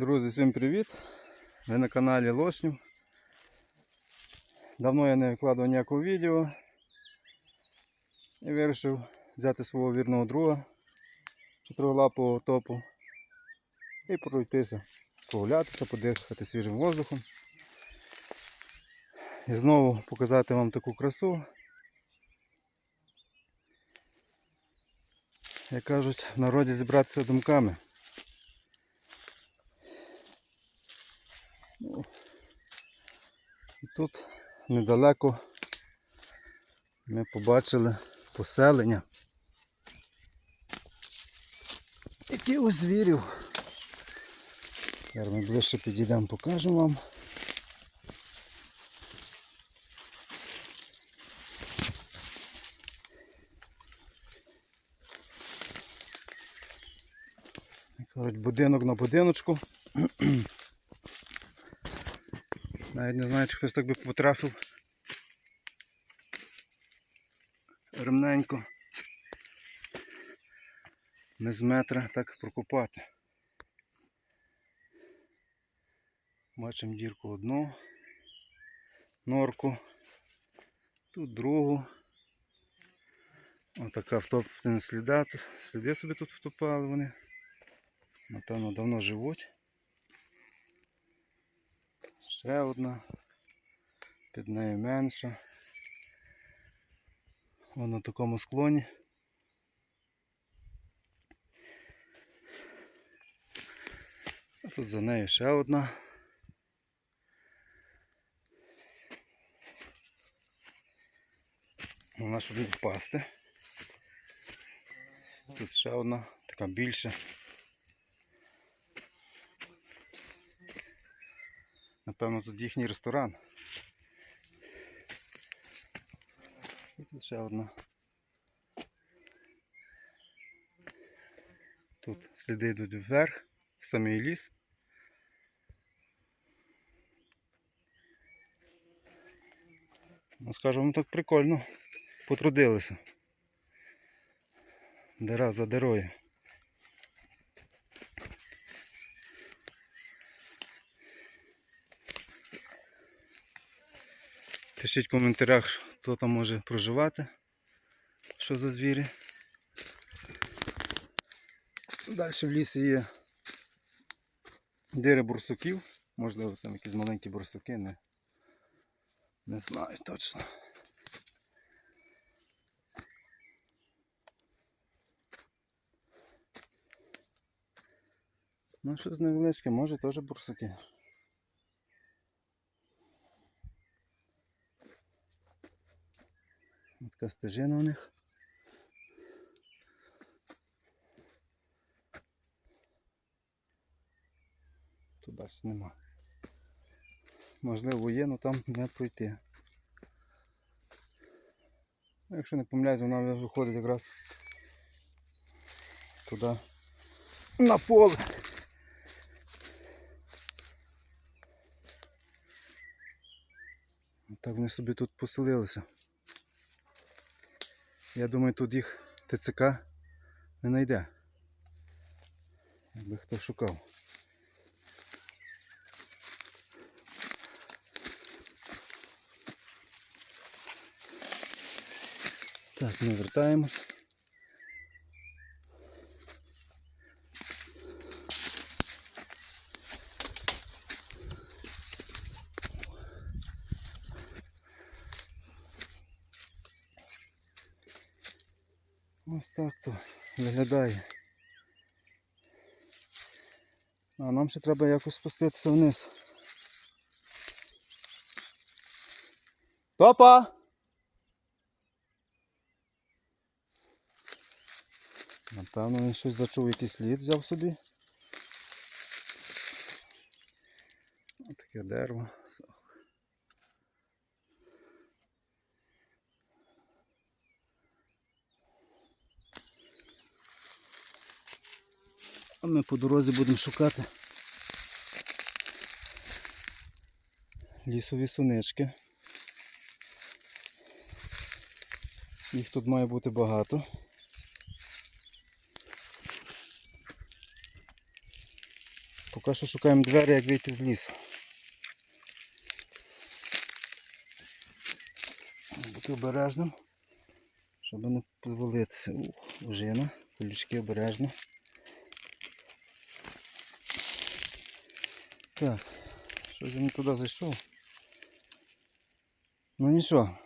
Друзі, всім привіт! Ви на каналі Лошнів. Давно я не викладав ніякого відео і вирішив взяти свого вірного друга чотирилапого топу і пройтися, прогулятися, подихати свіжим воздухом. І знову показати вам таку красу. Як кажуть, в народі зібратися думками. Тут недалеко ми побачили поселення. Якихось звірів. Зараз ми ближче підійдемо, покажемо вам. Будинок на будиночку. Навіть не знаю, чи хтось так би потрафив. Ремненько. Не з метра так прокопати. Бачимо дірку одну, норку, тут другу. Отака втоптана сліда. Сліди собі тут втопали вони. Напевно, давно живуть. Ще одна. Під нею менша. Вон на такому склоні. А тут за нею ще одна. Вона щоб не впасти. Тут ще одна, така більша. Напевно, тут їхній ресторан. І тут ще одна. Тут сліди йдуть вверх, в самий ліс. Ну, скажімо так прикольно. Потрудилися. Дера за дерою. Пишіть в коментарях, хто там може проживати, що за звірі. Далі в лісі є дири бурсуків. Можливо, це якісь маленькі бурсуки, не, не знаю точно. Ну, щось невеличке, може теж бурсуки. Така стежина у них. Тут далі нема. Можливо є, але там не пройти. Ну, Якщо не помиляюсь, вона виходить якраз туди на поле. Так вони собі тут поселилися. Я думаю, тут їх ТЦК не знайде. Якби хто шукав. Так, ми вертаємось. Ось так то виглядає. А нам ще треба якось спуститися вниз. Топа! Напевно він щось зачув якийсь слід, взяв собі. Ось таке дерево. А ми по дорозі будемо шукати лісові сунички. Їх тут має бути багато. Поки що шукаємо двері, як вийти з лісу. Бути обережним, щоб не позволитися. Ух, ужина, колючки обережно. Так, щось я не туди зайшов. Ну нічого.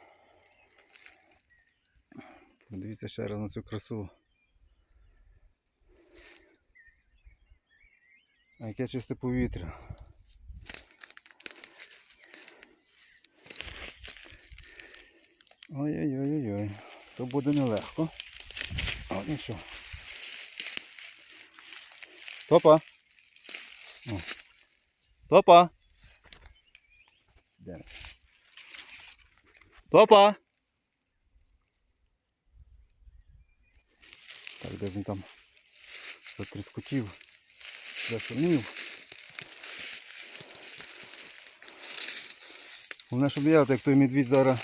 Подивіться ще раз на цю красу. А яке чисте повітря. Ой-ой-ой-ой-ой. То буде нелегко. О, нічого. Топа. О. Топа. Де? Так, де він там затріскотів, зашумів. Головне, щоб я, як той медвідь зараз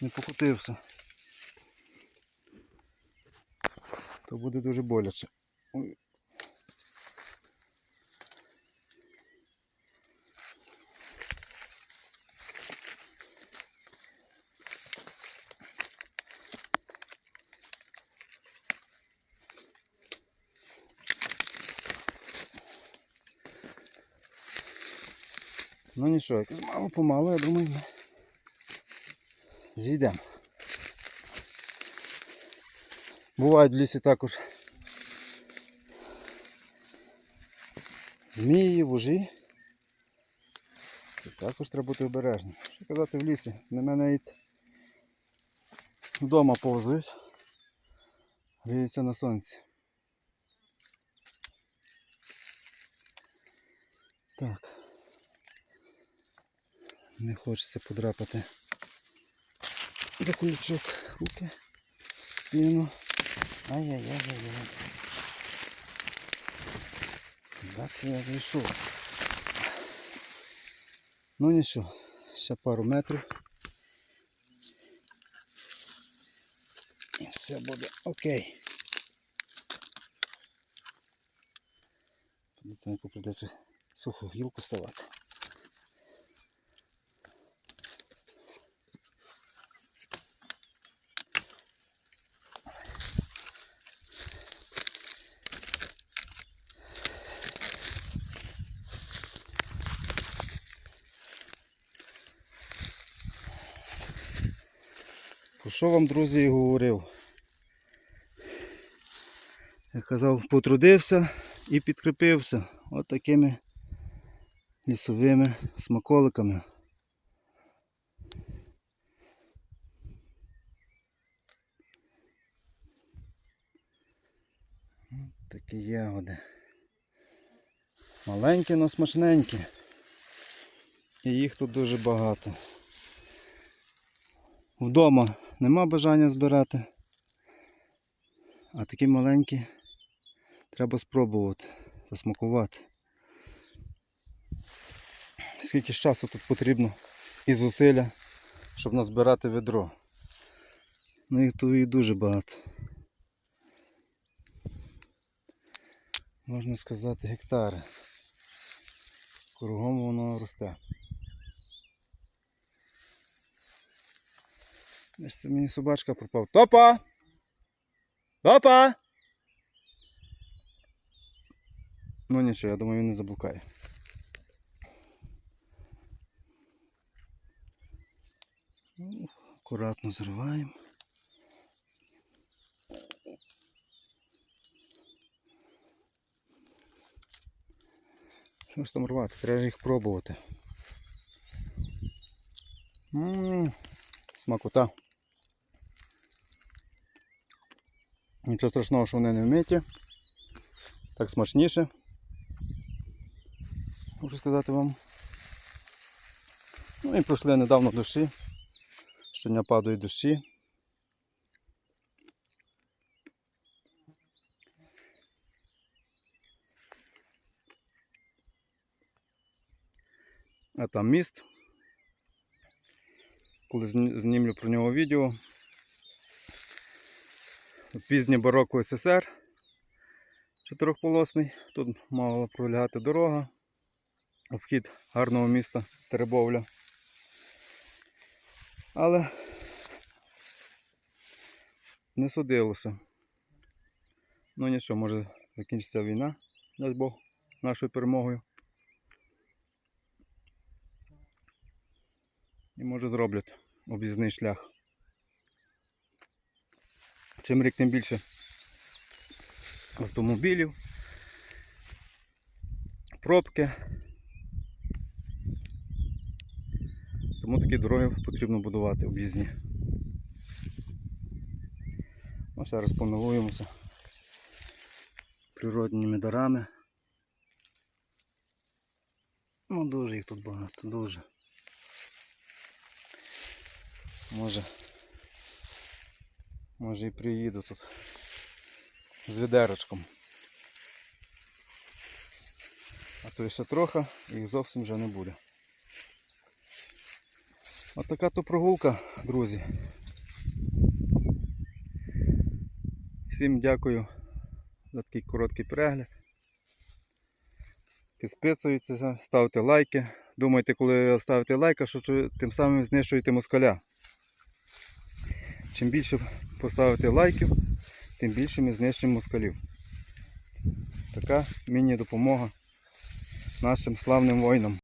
не покотився. То буде дуже боляче. Ой. Ну нічого, якось мало помалу, я думаю, ми зійдемо. Бувають в лісі також змії, вужі. Також треба бути обережним. Що казати в лісі? На мене навіть вдома повзають, гріються на сонці. Так. Не хочеться подрапати до кулючок руки, спину. Ай-яй-яй-яй-яй. Так я зайшов. Ну нічого, ще пару метрів. І все буде окей. Тоді придеться суху гілку ставати. Що вам, друзі, і говорив? Я казав, потрудився і підкріпився от такими лісовими смаколиками. Такі ягоди. Маленькі, але смачненькі. І їх тут дуже багато. Вдома нема бажання збирати. А такі маленькі треба спробувати, засмакувати. Скільки ж часу тут потрібно і зусилля, щоб назбирати ведро. Ну їх тут і дуже багато. Можна сказати гектари. Кругом воно росте. Десь це мені собачка пропав. Топа! Топа! Ну нічого, я думаю, він не заблукає. Акуратно зриваємо. Що ж там рвати? Треба їх пробувати. Ммм, смакота. Нічого страшного, що вони не вмиті. Так смачніше. Можу сказати вам. Ну і пройшли недавно душі. Щодня падають душі. А там міст. Коли знімлю про нього відео. Пізнє бароко СССР. чотирьохполосний. Тут мала пролягати дорога. Обхід гарного міста Теребовля. Але не судилося. Ну нічого, може закінчиться війна, дасть Бог, нашою перемогою. І може зроблять об'їзний шлях. Чим рік, тим більше автомобілів, пробки. Тому такі дороги потрібно будувати об'їзні. Ну, зараз помилуємося природніми дарами. Ну, дуже їх тут багато, дуже. Може, може і приїду тут з відерочком. А то ще трохи і зовсім вже не буде. От така то прогулка, друзі. Всім дякую за такий короткий перегляд. Підписуйтеся, ставте лайки. Думайте, коли ставите лайка, що тим самим знищуєте москаля. Чим більше поставите лайків, тим більше ми знищимо москалів. Така міні-допомога нашим славним воїнам.